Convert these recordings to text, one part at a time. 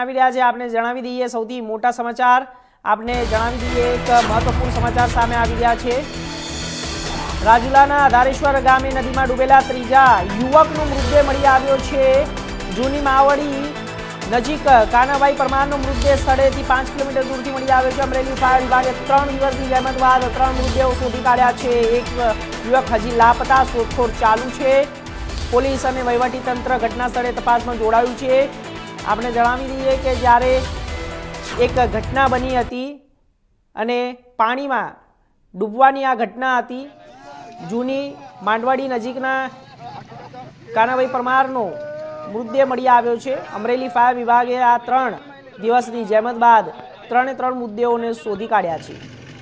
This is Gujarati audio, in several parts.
આવી રહ્યા છે. આપને જણાવી દઈએ સૌથી મોટા સમાચાર. આપને જણાવી દઈએ એક મહત્વપૂર્ણ સમાચાર સામે આવી રહ્યા છે. રાજુલાના આધારેશ્વર ગામે નદીમાં ડૂબેલા ત્રીજા યુવકનો મૃતદેહ મળી આવ્યો છે. જૂની માવડી નજીક કાનાભાઈ પરમારનો મૃતદેહ સ્થળેથી પાંચ કિલોમીટર દૂરથી મળી આવ્યો છે. અમરેલી ફાયર વિભાગે ત્રણ દિવસની જહેમત બાદ ત્રણ મૃતદેહો શોધી કાઢ્યા છે. એક યુવક હજી લાપતા શોધખોળ ચાલુ છે. પોલીસ અને વહીવટીતંત્ર ઘટના સ્થળે તપાસમાં જોડાયું છે. આપણે જણાવી દઈએ કે જ્યારે એક ઘટના બની હતી અને પાણીમાં ડૂબવાની આ ઘટના હતી, જૂની માંડવાડી નજીકના કાનાભાઈ પરમારનો મૃતદેહ મળી આવ્યો છે. અમરેલી ફાયર વિભાગે આ ત્રણ દિવસની જહેમત બાદ ત્રણે ત્રણ મુદ્દેઓને શોધી કાઢ્યા છે.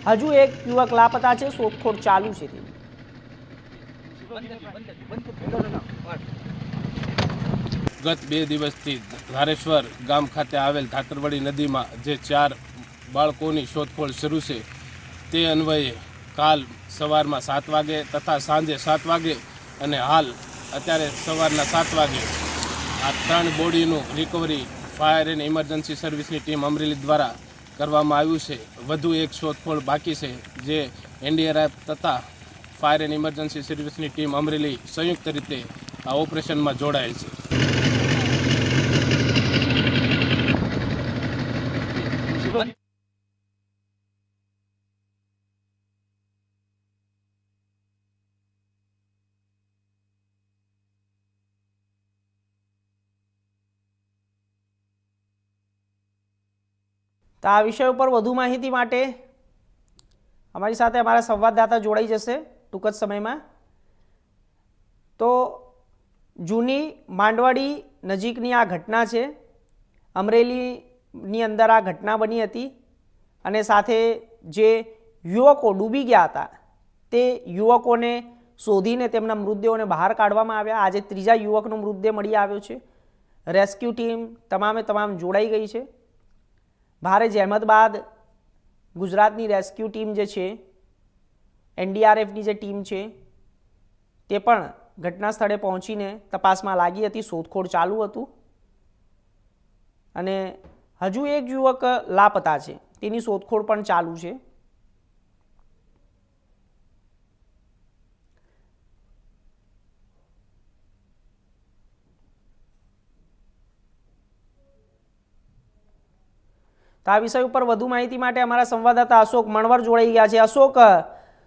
હજુ એક યુવક લાપતા છે, શોધખોળ ચાલુ છે ગત બે દિવસથી ધારેશ્વર ગામ ખાતે આવેલ ધાતરવડી નદીમાં જે ચાર બાળકોની શોધખોળ શરૂ છે, તે અન્વયે કાલ સવારમાં સાત વાગે તથા સાંજે સાત વાગે અને હાલ અત્યારે સવારના સાત વાગે આ ત્રણ બોડીનું રિકવરી ફાયર એન્ડ ઇમરજન્સી સર્વિસની ટીમ અમરેલી દ્વારા કરવામાં આવ્યું છે. વધુ એક શોધખોળ બાકી છે, જે એનડીઆરએફ તથા ફાયર એન્ડ ઇમરજન્સી સર્વિસની ટીમ અમરેલી સંયુક્ત રીતે આ ઓપરેશનમાં જોડાયેલ છે. તો આ વિષય ઉપર વધુ માહિતી માટે અમારી સાથે અમારા સંવાદદાતા જોડાઈ જશે ટૂંક જ સમયમાં. તો જૂની માંડવાડી નજીકની આ ઘટના છે. અમરેલીની અંદર આ ઘટના બની હતી અને સાથે જે યુવકો ડૂબી ગયા હતા તે યુવકોને શોધીને તેમના મૃતદેહોને બહાર કાઢવામાં આવ્યા. આજે ત્રીજા યુવકનો મૃતદેહ મળી આવ્યો છે. રેસ્ક્યુ ટીમ તમામે તમામ જોડાઈ ગઈ છે. ભારે જહેમત બાદ ગુજરાતની રેસ્ક્યુ ટીમ જે છે, એનડીઆરએફની જે ટીમ છે, તે પણ ઘટના સ્થળે પહોંચીને તપાસમાં લાગી હતી, શોધખોળ ચાલુ હતું. અને હજુ એક યુવક લાપતા છે, તેની શોધખોળ પણ ચાલુ છે. તો આ વિષય ઉપર વધુ માહિતી માટે અમારા સંવાદદાતા અશોક મણવર જોડાઈ ગયા છે. અશોક,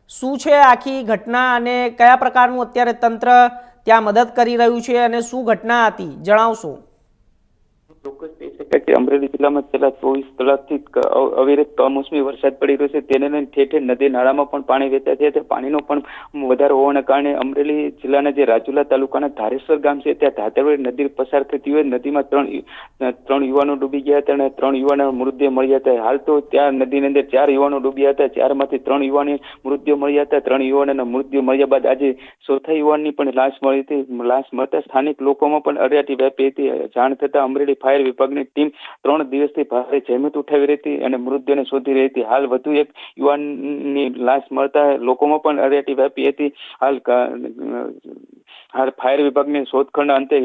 શું છે આખી ઘટના અને કયા પ્રકારનું અત્યારે તંત્ર ત્યાં મદદ કરી રહ્યું છે અને શું ઘટના હતી? જણાવશો. ચોક્કસ કહી શકાય કે અમરેલી જિલ્લામાં છેલ્લા ચોવીસ કલાકથી અવિરત કમોસમી વરસાદ પડી રહ્યો છે. તેને લઈને ઠેર ઠેર નદી નાળામાં પણ પાણી વહેતા છે. તે પાણીનો પણ વધારો હોવાના કારણે અમરેલી જિલ્લાના જે રાજુલા તાલુકાના ધારેશ્વર ગામ છે, ત્યાં ધાતરવડી નદી પસાર થતી હોય. નદીમાં ત્રણ ત્રણ યુવાનો ડૂબી ગયા હતા અને ત્રણ યુવાનો મૃતદેહ મળ્યા હતા. હાલ તો ત્યાં નદીની અંદર ચાર યુવાનો ડૂબ્યા હતા. ચારમાંથી ત્રણ યુવાની મૃતદેહ મળ્યા હતા. ત્રણ યુવાનોના મૃત્યુ મળ્યા બાદ આજે ચોથા યુવાનની પણ લાશ મળી હતી. લાશ મળતા સ્થાનિક લોકોમાં પણ અરિયાટી વ્યાપી હતી. જાણ થતા અમરેલી ફાયર વિભાગની ટીમ ત્રણ દિવસથી ભારે જહેમત ઉઠાવી રહી હતી અને મૃતદેહને શોધી રહી હતી હાલ વધુ એક યુવાનની લાશ મળતા લોકોમાં પણ અરેટી વ્યાપી હતી. હાલ હાલ ફાયર વિભાગની શોધખોળના અંતે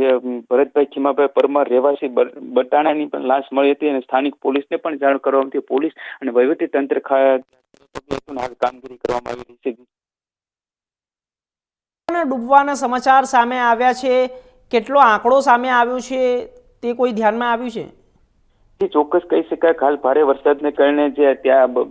ભરતભાઈ ખીમાભાઈ પરમાર રહેવાસી બટાણાની પણ લાશ મળી હતી અને સ્થાનિક પોલીસને પણ જાણ કરવામાં હતી પોલીસ અને વહીવટી તંત્ર હાલ કામગીરી કરવામાં આવી રહી છે. ડૂબવાના સમાચાર સામે આવ્યા છે. કેટલો આંકડો સામે આવ્યો છે? તે કોઈ ધ્યાનમાં આવ્યું છે? એ ચોક્કસ કહી શકાય. હાલ ભારે વરસાદને કારણે જે ત્યાં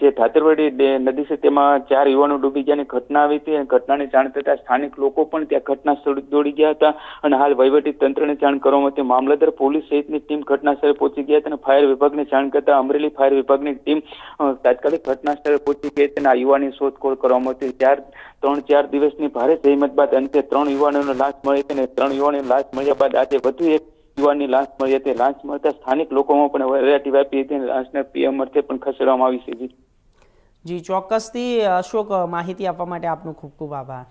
જે ધાતરવડી નદી છે તેમાં ચાર યુવાનો ડૂબી ગયાની ઘટના આવી હતી અને ઘટનાની જાણ થતા સ્થાનિક લોકો પણ ત્યાં ઘટના સ્થળે દોડી ગયા હતા અને હાલ વહીવટી તંત્રને જાણ કરવામાં હતી મામલતદાર, પોલીસ સહિતની ટીમ ઘટના સ્થળે પહોંચી ગયા હતા અને ફાયર વિભાગને જાણ કરતા અમરેલી ફાયર વિભાગની ટીમ તાત્કાલિક ઘટના સ્થળે પહોંચી ગઈ હતી અને આ યુવાની શોધખોળ કરવામાં હતી. ચાર ત્રણ, ચાર દિવસની ભારે જહેમત બાદ અંતે ત્રણ યુવાનોનો લાશ મળી હતી અને ત્રણ યુવાનોની લાશ મળ્યા બાદ આજે વધુ એક યુવાનની લાશ મળી હતી. લાશ મળતા સ્થાનિક લોકોમાં પણ વેરાયટી વ્યાપી હતી લાશને પીએમ અર્થે પણ ખસેડવામાં આવી છે. જી, ચોક્કસથી અશોક, માહિતી આપવા માટે આપનો ખૂબ ખૂબ આભાર.